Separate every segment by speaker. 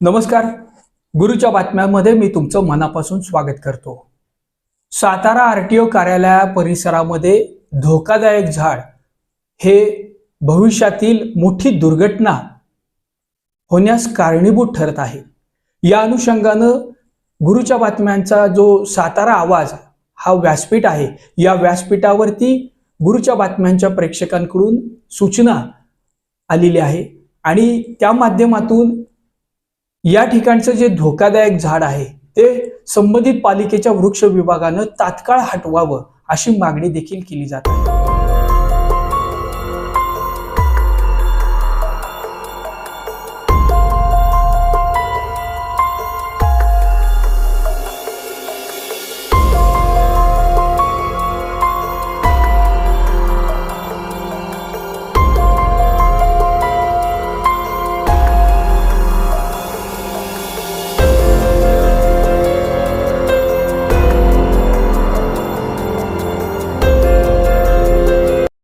Speaker 1: नमस्कार. गुरुच्या बातम्यांमध्ये मी तुमचं मनापासून स्वागत करतो. सातारा आर टी ओ कार्यालया परिसरामध्ये धोकादायक झाड हे भविष्यातील मोठी दुर्घटना होण्यास कारणीभूत ठरत आहे. या अनुषंगानं गुरुच्या बातम्यांचा जो सातारा आवाज हा व्यासपीठ आहे या व्यासपीठावरती गुरुच्या बातम्यांच्या प्रेक्षकांकडून सूचना आलेली आहे आणि त्या माध्यमातून या ठिकाणचं जे धोकादायक झाड आहे ते संबंधित पालिकेच्या वृक्ष विभागानं तात्काळ हटवावं अशी मागणी देखील केली जात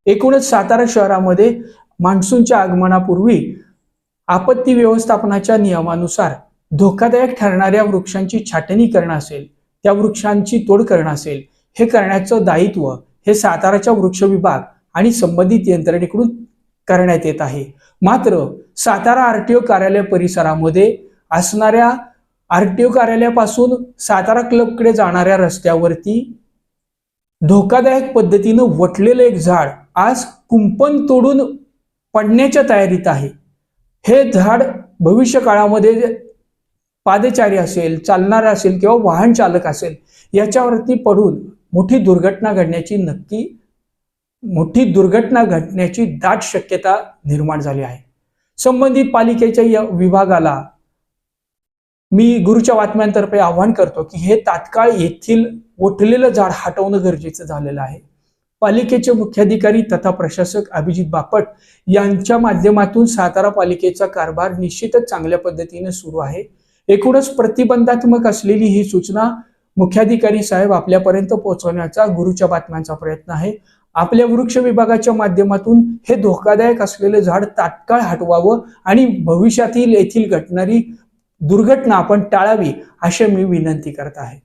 Speaker 1: एकूणच सातारा शहरामध्ये मान्सूनच्या आगमनापूर्वी आपत्ती व्यवस्थापनाच्या नियमानुसार धोकादायक ठरणाऱ्या वृक्षांची छाटणी करणं असेल त्या वृक्षांची तोड करणं असेल हे करण्याचं दायित्व हे साताराच्या वृक्ष विभाग आणि संबंधित यंत्रणेकडून करण्यात येत आहे. मात्र सातारा आरटीओ कार्यालय परिसरामध्ये असणाऱ्या आरटीओ कार्यालयापासून सातारा क्लबकडे जाणाऱ्या रस्त्यावरती धोकादायक पद्धतीनं वटलेलं एक झाड आज कुंपण तोडून पडण्याच्या तयारीत आहे. हे झाड भविष्य काळामध्ये पादचारी असेल चालणारा असेल किंवा वाहन चालक असेल याच्यावरती पडून मोठी दुर्घटना घडण्याची नक्की मोठी दुर्घटना घडण्याची दाट शक्यता निर्माण झाली आहे. संबंधित पालिकेच्या या विभागाला मी गुरुच्या बातम्यांतर्फे आवाहन करतो की हे तात्काळ येथील उठलेलं झाड हटवणं गरजेचं झालेलं आहे. पालिकेचे मुख्याधिकारी तथा प्रशासक अभिजित बापट यांच्या माध्यमातून सातारा पालिकेचा कारभार निश्चितच चांगल्या पद्धतीने सुरू आहे. एकूणच प्रतिबंधात्मक असलेली ही सूचना मुख्याधिकारी साहेब आपल्यापर्यंत पोहोचवण्याचा गुरुच्या बातम्यांचा प्रयत्न आहे. आपल्या वृक्ष विभागाच्या माध्यमातून हे धोकादायक असलेले झाड तात्काळ हटवावं आणि भविष्यातील येथील घटणारी दुर्घटना आपण टाळावी अशी मी विनंती करत आहे.